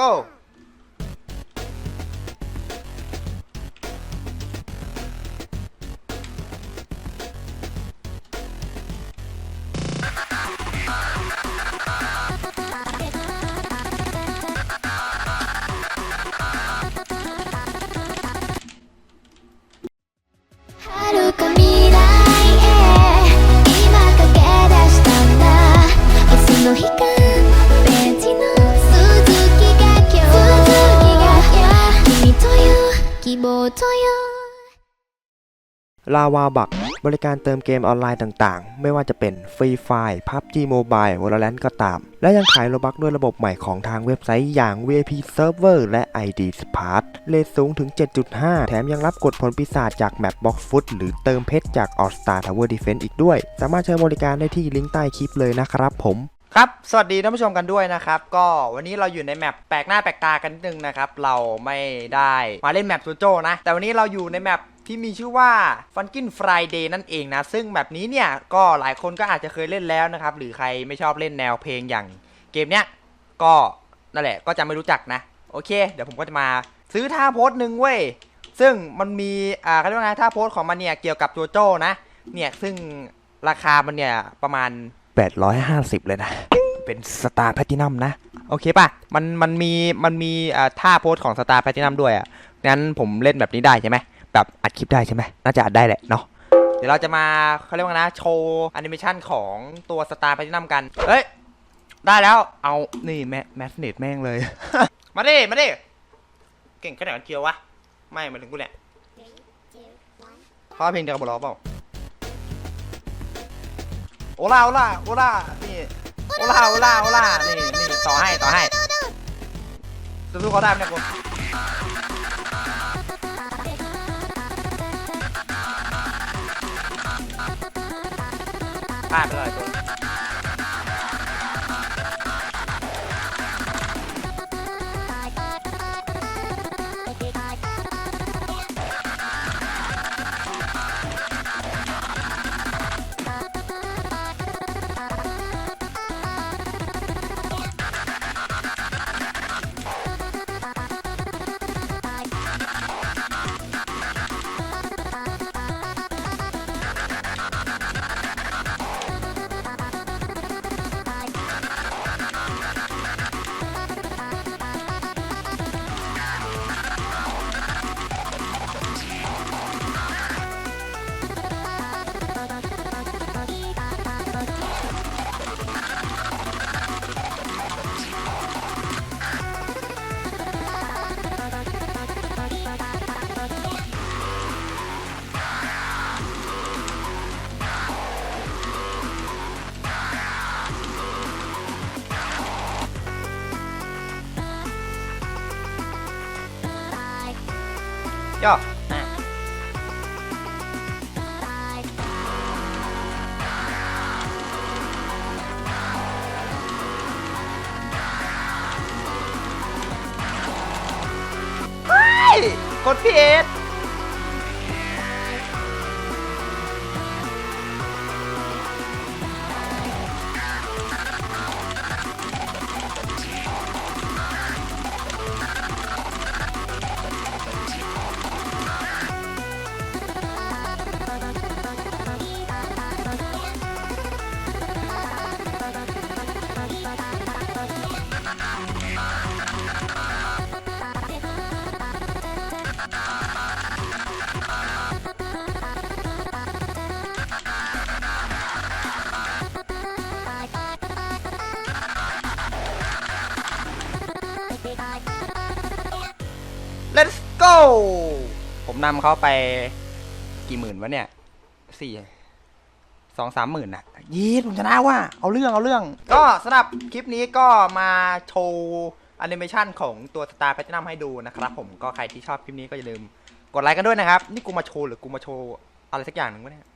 go 希望という ลาวาบักบริการเติมเกมออนไลน์ต่างๆ ไม่ว่าจะเป็นฟรีไฟ PUBG Mobile Valorant ก็ตาม และยังขายโลบักด้วยระบบใหม่ของทางเว็บไซต์อย่าง VIP Server และ ID Smart เลทสูงถึง 7.5 แถมยังรับกดผลปีศาจจากแมป Box Foot หรือเติมเพชรจาก All Star Tower Defense อีกด้วย สามารถใช้บริการได้ที่ลิงก์ใต้คลิปเลยนะครับผม ครับ สวัสดีท่านผู้ชมกันด้วยนะครับ ก็วันนี้เราอยู่ในแมปแปลกหน้าแปลกตากันนิดนึงนะครับ เราไม่ได้มาเล่นแมปโจโจนะ แต่วันนี้เราอยู่ในแมปที่มีชื่อว่า Funkin Friday นั่นเองนะ ซึ่งแมปนี้เนี่ย ก็หลายคนก็อาจจะเคยเล่นแล้วนะครับ หรือใครไม่ชอบเล่นแนวเพลงอย่างเกมเนี้ย ก็นั่นแหละ ก็จะไม่รู้จักนะ โอเค เดี๋ยวผมก็จะมาซื้อท่าโพสหนึ่งเว้ย ซึ่งมันมี อ่าเขาเรียกว่าไงท่าโพสของมันเนี่ย เกี่ยวกับโจโจนะ เนี่ย ซึ่งราคามันเนี่ยประมาณ 850 เลยนะ เป็นสตาร์แพทินัมนะ โอเคป่ะ มันมันมีมันมีอ่าท่าโพสของสตาร์แพทินัมด้วยอะงั้นผมเล่นแบบนี้ได้ใช่ไหมแบบอัดคลิปได้ใช่ไหมน่าจะอัดได้แหละเนาะเดี๋ยวเราจะมาเขาเรียกว่านะโชว์แอนิเมชันของตัวสตาร์แพทินัมกัน เฮ้ย ได้แล้วเอานี่แมแมสเนตแม่งเลย มาดิมาดิเก่งขนาดนั้นเชียววะ ไม่มาถึงกูเนี่ยเพราะเพลงเดียวกับหมดล้อเปล่า โอล่าโอล่าโอล่านี่โอล่าโอล่าโอล่านี่นี่ต่อให้ต่อให้สู้ๆเขาได้ไหมเนี่ยกูพลาดไปเลยตัว ย่ออะเฮ้ยกดผิด let's go ผมนำเขาไปกี่หมื่นวะเนี่ยสี่สองสามหมื่นอะยีดผมชนะว่า เอาเรื่องเอาเรื่อง ก็สำหรับคลิปนี้ก็มาโชว์แอนิเมชันของตัว Star Platinum ให้ดูนะครับผมก็ใครที่ชอบคลิปนี้ก็อย่าลืมกดไลค์กันด้วยนะครับ นี่กูมาโชว์หรือกูมาโชว์อะไรสักอย่างหนึ่งวะเนี่ย